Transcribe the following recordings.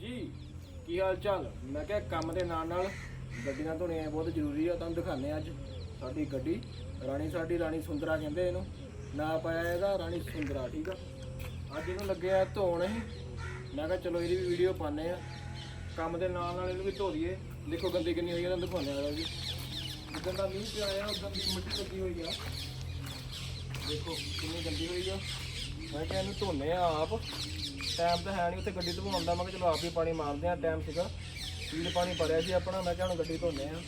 ਜੀ ਕੀ ਹਾਲ ਚਾਲ ਮੈਂ ਕਿਹਾ ਕੰਮ ਦੇ ਨਾਲ ਨਾਲ ਗੱਡੀਆਂ ਧੋਣੀਆਂ ਬਹੁਤ ਜ਼ਰੂਰੀ ਆ, ਤੁਹਾਨੂੰ ਦਿਖਾਣੇ ਅੱਜ। ਸਾਡੀ ਗੱਡੀ, ਰਾਣੀ ਸਾਡੀ, ਰਾਣੀ ਸੁੰਦਰਾ ਕਹਿੰਦੇ ਇਹਨੂੰ। ਨਾ ਪਾਇਆ ਇਹਦਾ, ਰਾਣੀ ਸੁੰਦਰਾ, ਠੀਕ ਆ? ਅੱਜ ਇਹਨੂੰ ਲੱਗਿਆ ਧੋਣ ਹੀ ਮੈਂ ਕਿਹਾ ਚਲੋ ਇਹਦੀ ਵੀ ਵੀਡੀਓ ਪਾਣੇ ਆ ਕੰਮ ਦੇ ਨਾਲ ਨਾਲ ਇਹਨੂੰ ਵੀ ਧੋ ਲਈਏ ਦੇਖੋ ਗੰਦੀ ਕਿੰਨੀ ਹੋਈ ਆ, ਤੁਹਾਨੂੰ ਦਿਖਾਉਂਦੇ ਆ ਜੀ ਜਿੱਦਾਂ ਦਾ ਮੀਂਹ ਪਿਆ ਆ, ਉਦਾਂ ਦੀ ਮਿੱਟੀ ਲੱਗੀ ਹੋਈ ਆ। ਦੇਖੋ ਕਿੰਨੀ ਗੰਦੀ ਹੋਈ ਆ। ਮੈਂ ਕਿਹਾ ਇਹਨੂੰ ਧੋਨੇ ਆ ਆਪ। ਟਾਈਮ ਤਾਂ ਹੈ ਨਹੀਂ ਉੱਥੇ ਗੱਡੀ ਧੋਣ ਦਾ। ਮੈਂ ਕਿਹਾ ਚਲੋ ਆਪ ਹੀ ਪਾਣੀ ਮਾਰਦੇ ਆ ਟਾਈਮ ਸੀਗਾ। ਪੀੜ ਪਾਣੀ, ਭਰਿਆ ਸੀ ਆਪਣਾ। ਮੈਂ ਕਿਹਾ ਹੁਣ ਗੱਡੀ ਧੋਨੇ ਆ।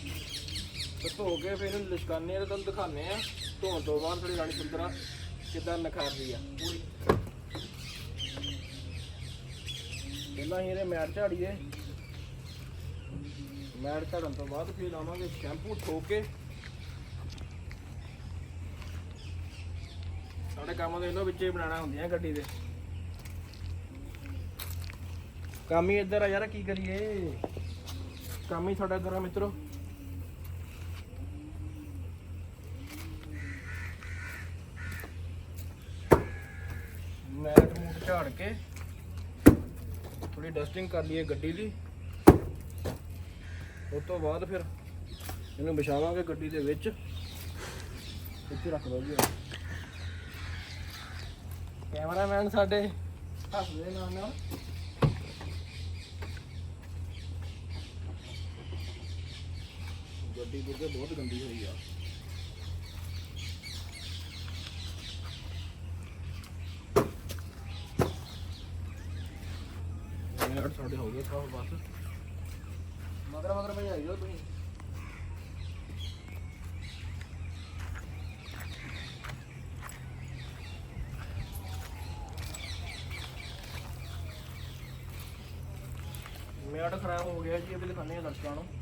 ਤੇ ਧੋ ਕੇ ਫਿਰ ਇਹਨੂੰ ਲਿਸ਼ਕਾਨੇ ਆ ਤੇ ਤੁਹਾਨੂੰ ਦਿਖਾਣੇ ਆ। ਧੋਣ ਤੋਂ ਬਾਅਦ ਥੋੜੀ ਰਾਣੀ ਸੁੰਦਰਾ ਕਿੱਦਾਂ ਨਖਾਰਦੀ ਆ। ਪੂਰੀ ਪਹਿਲਾਂ ਹੀ ਇਹਦੇ ਮੈਟ ਝਾੜੀਏ। ਮੈਟ ਝਾੜਨ ਤੋਂ ਬਾਅਦ ਫਿਰ ਲਾਵਾਂਗੇ ਸ਼ੈਂਪੂ ਠੋਕ ਕੇ। ਸਾਡੇ ਕੰਮ ਦੇ ਇਹਨੂੰ ਵਿੱਚੇ ਹੀ ਬਣਾਉਣਾ ਹੁੰਦੀਆਂ ਗੱਡੀ ਦੇ। ਕੰਮ ਹੀ ਇੱਧਰ ਆ ਯਾਰ, ਕੀ ਕਰੀਏ? ਕੰਮ ਹੀ ਸਾਡਾ ਇੱਧਰ ਆ ਮਿੱਤਰੋ। ਮੈਟ ਮੂਟ ਝਾੜ ਕੇ ਥੋੜੀ ਡਸਟਿੰਗ ਕਰ ਲਈਏ ਗੱਡੀ ਦੀ। ਉਸ ਤੋਂ ਬਾਅਦ ਫਿਰ ਇਹਨੂੰ ਵਿਛਾਵਾਂਗੇ ਗੱਡੀ ਦੇ ਵਿੱਚ। ਇੱਥੇ ਰੱਖ ਦੋ ਜੀ। ਕੈਮਰਾਮੈਨ ਸਾਡੇ ਹੱਸਦੇ ਨਾਲ ਨਾਲ। ਗੱਡੀ ਗੁੱਗੇ ਬਹੁਤ ਗੰਦੀ ਹੋਈ ਆ। ਯਾਰ ਸਾਡੇ ਹੋ ਗਏ ਸਾਹ ਬਸ। ਮਗਰ ਮਗਰ ਭਜਾਈ ਜਾਓ ਤੁਸੀਂ। ਮੈਟ ਖਰਾਬ ਹੋ ਗਿਆ ਜੀ, ਇਹ ਵੀ ਦਿਖਾਣੇ ਆ ਦਰਸ਼ਕਾਂ ਨੂੰ।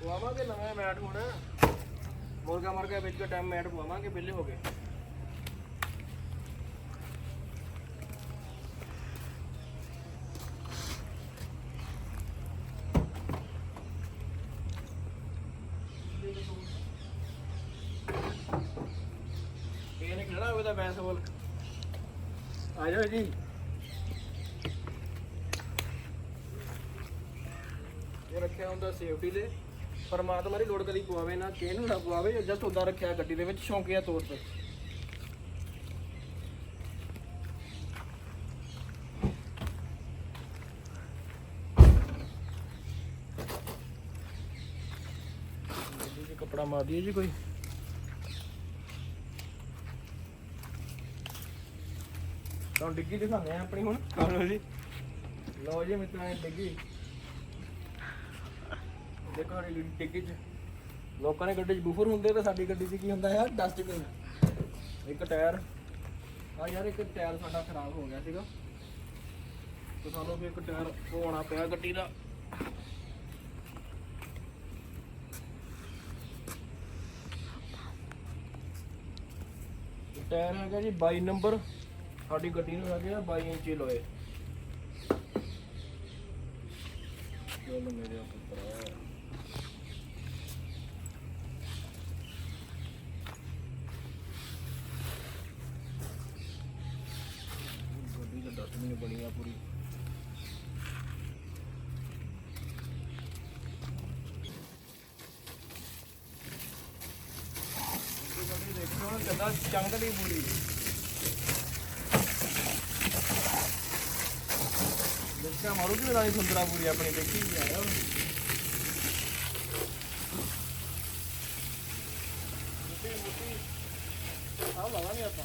ਪਵਾਵਾਂਗੇ ਨਵਾਂ ਮੈਟ ਹੁਣ। ਮੁਰਗਾ ਮਰਗਾ ਵਿੱਚ ਕੇ ਟਾਈਮ ਮੈਟ ਪਵਾਵਾਂਗੇ ਵਿਹਲੇ ਹੋ ਗਏ। ਇਹਨੇ ਕਿਹੜਾ ਹੋਵੇ ਤਾਂ ਬੈਸਬਾਲ ਆ ਜਾਓ ਜੀ ਇਹ ਰੱਖਿਆ ਹੁੰਦਾ ਸੇਫਟੀ ਦੇ। ਪਰਮਾਤਮਾ ਦੀ ਲੋੜ ਕਦੀ ਪਵਾਵੇ ਨਾ ਕਿਸੇ ਨੂੰ ਨਾ ਪਵਾਵੇ ਜਸਟ ਉਦਾਂ ਰੱਖਿਆ ਗੱਡੀ ਦੇ ਵਿੱਚ ਸ਼ੌਂਕੀਆ ਤੌਰ ਤੇ। ਕੱਪੜਾ ਮਾਰ ਦਈਏ ਜੀ ਕੋਈ। ਤੁਹਾਨੂੰ ਡਿੱਗੀ ਦਿਖਾਉਂਦੇ ਆ ਆਪਣੀ ਹੁਣ। ਲਓ ਜੀ। ਲਓ ਜੀ ਮਿੱਤਰਾਂ ਡਿੱਗੀ। ਦੇਖੋ ਸਾਡੀ ਡਿੱਗੀ ਚ। ਲੋਕਾਂ ਨੇ ਗੱਡੀ 'ਚ ਬੂਫਰ ਹੁੰਦੇ ਤੇ ਸਾਡੀ ਗੱਡੀ 'ਚ ਕੀ ਹੁੰਦਾ ਹੈ ਡਸਟਬਿਨ ਇੱਕ ਟਾਇਰ। ਆ ਯਾਰ, ਇੱਕ ਟਾਇਰ ਸਾਡਾ ਖਰਾਬ ਹੋ ਗਿਆ ਸੀਗਾ। ਤੇ ਸਾਨੂੰ ਵੀ ਇੱਕ ਟਾਇਰ ਪਵਾਉਣਾ ਪਿਆ ਗੱਡੀ ਦਾ। ਟਾਇਰ ਹੈਗਾ ਜੀ 22 ਨੰਬਰ। ਸਾਡੀ ਗੱਡੀ ਨੂੰ ਹੈਗੇ ਆ 22 ਇੰਚੀ ਲੋਏ ਚਲੋ ਮੇਰੇ ਪੁੱਤਰ ਗੱਡੀ ਦਾ ਡਸਟਬਿਨ ਬਣੀ ਆ ਪੂਰੀ ਗੱਡੀ ਗੱਡੀ ਦੇਖੋ ਕਿੱਦਾਂ ਚੰਗਦੀ ਪੂਰੀ ਦੇਖਿਆ ਮਾਰੂ ਕਿ ਰਾਣੀ ਸੁੰਦਰਾ ਪੂਰੀ ਆਪਣੀ ਦੇਖੀ ਵੀ ਆਇਆ ਹੁਣ ਆਹ ਲਾਵਾਂਗੇ ਆਪਾਂ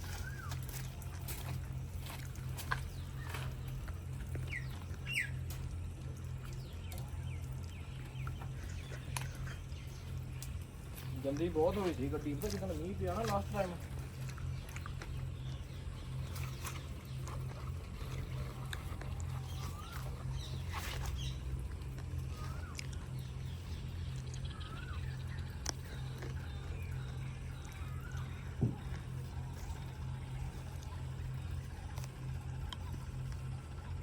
ਜਲਦੀ ਬਹੁਤ ਹੋਈ ਸੀ ਗੱਡੀ, ਪਤਾ ਕਿਦਾਂ ਮੀਂਹ ਪਿਆ ਨਾ ਲਾਸਟ ਟਾਈਮ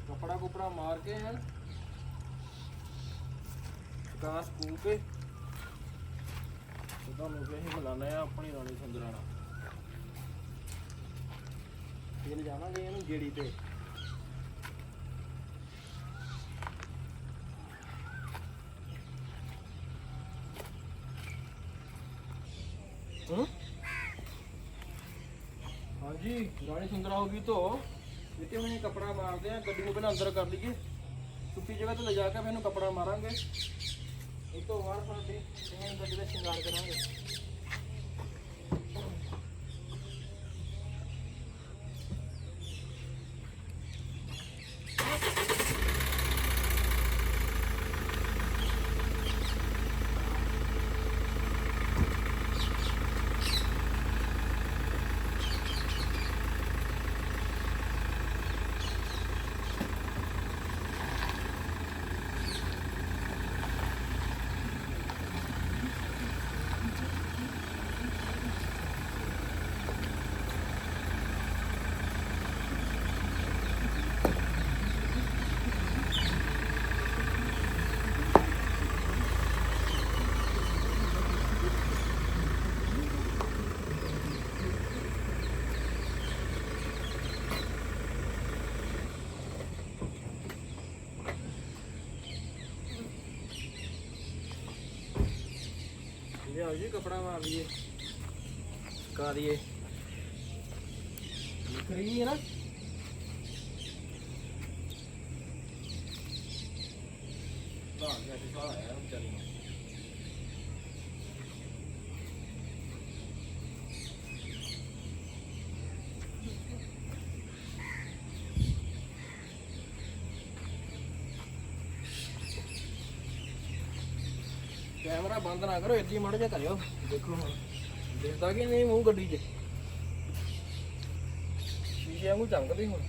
ਕਪੜਾ ਕੁਪੜਾ ਮਾਰ ਕੇ ਹਨ ਗਾਸ ਕੂ ਕੇ ਤੇ। ਤੁਹਾਨੂੰ ਵੀ ਅਸੀਂ ਮਿਲਾਉਂਦੇ ਆ ਆਪਣੀ ਰਾਣੀ ਸੁੰਦਰਾ ਨਾਲ। ਫਿਰ ਜਾਵਾਂਗੇ ਇਹਨੂੰ ਗੇੜੀ ਤੇ। ਹੂੰ? ਹਾਂਜੀ, ਰਾਣੀ ਸੁੰਦਰਾ ਹੋ ਗਈ ਧੋ। ਇੱਥੇ ਹੁਣ ਇਹ ਕੱਪੜਾ ਮਾਰਦੇ ਆ, ਗੱਡੀ ਨੂੰ ਪਹਿਲਾਂ ਅੰਦਰ ਕਰ ਲਈਏ। ਸੁੱਕੀ ਜਗ੍ਹਾ ਤੇ ਲਿਜਾ ਕੇ ਫਿਰ ਇਹਨੂੰ ਕੱਪੜਾ ਮਾਰਾਂਗੇ। ਇਹ ਤੋਂ ਬਾਅਦ ਸਾਡੇ ਇਹ ਗੱਡੀ ਦਾ ਲਿਆਓ ਜੀ, ਕਪੜਾ ਮਾਰ ਲਈਏ। ਕਾ ਦਈਏ ਲਿਖ ਹੈ ਨਾ। ਲਾ ਗਿਆ ਤੇ ਸਾਰਾ ਆਇਆ ਵਿਚਾਰੀ ਨੂੰ। ਕੈਮਰਾ ਬੰਦ ਨਾ ਕਰੋ ਇੱਦੀ ਮੜ ਜਾ ਕਰਿਓ। ਦੇਖੋ ਹੁਣ ਦੇਖਦਾ ਕਿ ਨਹੀਂ ਮੂੰਹ ਗੱਡੀ 'ਚ? ਸ਼ੀਸ਼ੇ ਵਾਂਗੂ ਚਮਕਦੇ ਹੁਣ।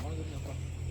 Mau lebih?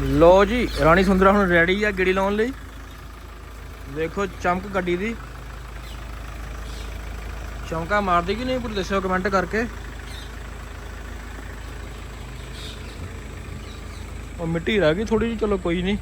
ਲੋ ਜੀ, ਰਾਣੀ ਸੁੰਦਰਾ ਹੁਣ ਰੈਡੀ ਆ ਗੱਡੀ ਲਾਉਣ ਲਈ। ਦੇਖੋ ਚਮਕ ਗੱਡੀ ਦੀ। ਚਮਕਾ ਮਾਰਦੀ ਕਿ ਨਹੀਂ ਪੂਰੀ ਦੱਸਿਓ ਕਮੈਂਟ ਕਰਕੇ? ਉਹ ਮਿੱਟੀ ਰਹਿ ਗਈ ਥੋੜੀ ਜਿਹੀ, ਚਲੋ ਕੋਈ ਨਹੀਂ।